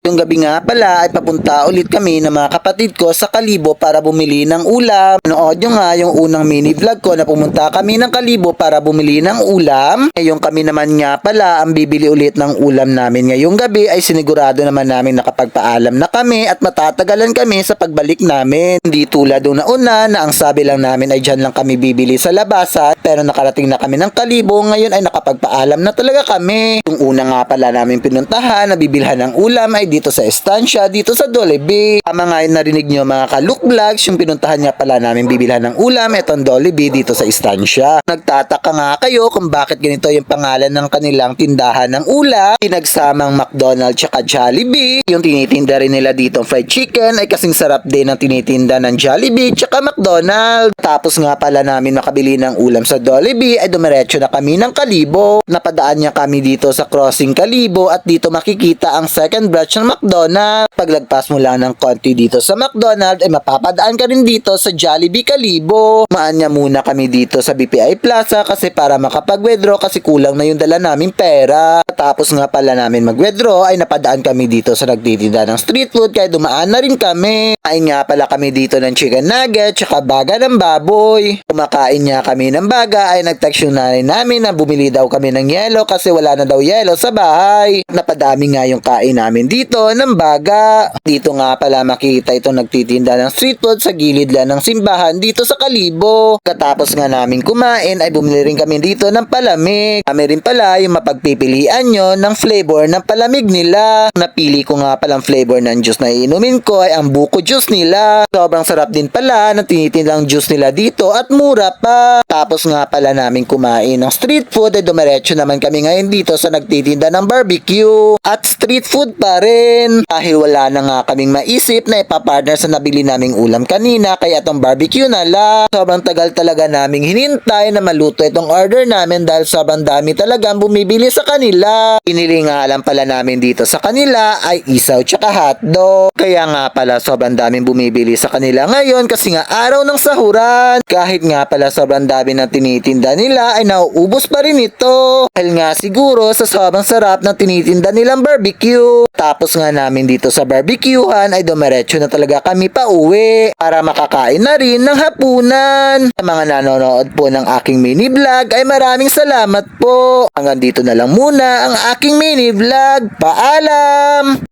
Yung gabi nga pala ay papunta ulit kami ng mga kapatid ko sa Kalibo para bumili ng ulam. Nood nyo nga yung unang mini vlog ko na pumunta kami ng Kalibo para bumili ng ulam. Ngayong kami naman nga pala ang bibili ulit ng ulam namin ngayong gabi ay sinigurado naman namin nakapagpaalam na kami at matatagalan kami sa pagbalik namin. Hindi tulad nung nauna na ang sabi lang namin ay dyan lang kami bibili sa labasan pero nakarating na kami ng Kalibo ngayon ay nakapagpaalam na talaga kami. Yung una nga pala namin pinuntahan na bibilhan ng ulam ay dito sa estansya, dito sa Jollibee. Tama nga yung narinig nyo mga kaluk vlogs, yung pinuntahan nga pala namin bibilhan ng ulam, etong Jollibee dito sa estansya. Nagtataka nga kayo kung bakit ganito yung pangalan ng kanilang tindahan ng ulam. Pinagsamang McDonald's tsaka Jollibee. Yung tinitinda rin nila dito fried chicken ay kasing sarap din ng tinitinda ng Jollibee tsaka McDonald's. Tapos nga pala namin makabili ng ulam sa Jollibee ay dumiretso na kami ng Kalibo. Napadaan niya kami dito sa crossing Kalibo at dito makikita ang second branch ng McDonald's. Paglagpas mo lang ng konti dito sa McDonald's ay mapapadaan ka rin dito sa Jollibee Kalibo. Maanya muna kami dito sa BPI Plaza kasi para makapag-withdraw kasi kulang na yung dala namin pera. Tapos nga pala namin mag-withdraw ay napadaan kami dito sa nagtitinda ng street food kaya dumaan na rin kami. Kain nga pala kami dito ng chicken nugget tsaka baga ng baboy. Kumakain nga kami ng baga ay nag-text yung nanay namin na bumili daw kami ng yelo kasi wala na daw yelo sa bahay. Napadami nga yung kain namin dito ng baga. Dito nga pala makita itong nagtitinda ng street food sa gilid lang ng simbahan dito sa Kalibo. Katapos nga namin kumain ay bumili rin kami dito ng palamig. Kami rin pala yung mapagpipilian nyo ng flavor ng palamig nila. Napili ko nga palang flavor ng juice na iinumin ko ay ang buko juice nila. Sobrang sarap din pala ng tinitindang juice nila dito at mura pa. Tapos nga pala namin kumain ng street food ay dumiretso naman kami ngayon dito sa nagtitinda ng barbecue. At street food pa rin. Dahil wala na nga kaming maisip na ipapartner sa nabili naming ulam kanina kaya itong barbecue na lang. Sobrang tagal talaga naming hinintay na maluto itong order namin dahil sobrang dami talagang bumibili sa kanila. Pinili nga lang pala namin dito sa kanila ay isaw tsaka hotdog. Kaya nga pala sobrang daming bumibili sa kanila ngayon kasi nga araw ng sahuran. Kahit nga pala sobrang dami ng tinitinda nila ay nauubos pa rin ito. Dahil nga siguro sa sobrang sarap ng tinitinda nilang barbecue. Tapos nga namin dito sa barbecuehan ay dumiretso na talaga kami pa uwi para makakain na rin ng hapunan. Sa mga nanonood po ng aking mini vlog ay maraming salamat po. Hanggang dito na lang muna ang aking mini vlog. Paalam!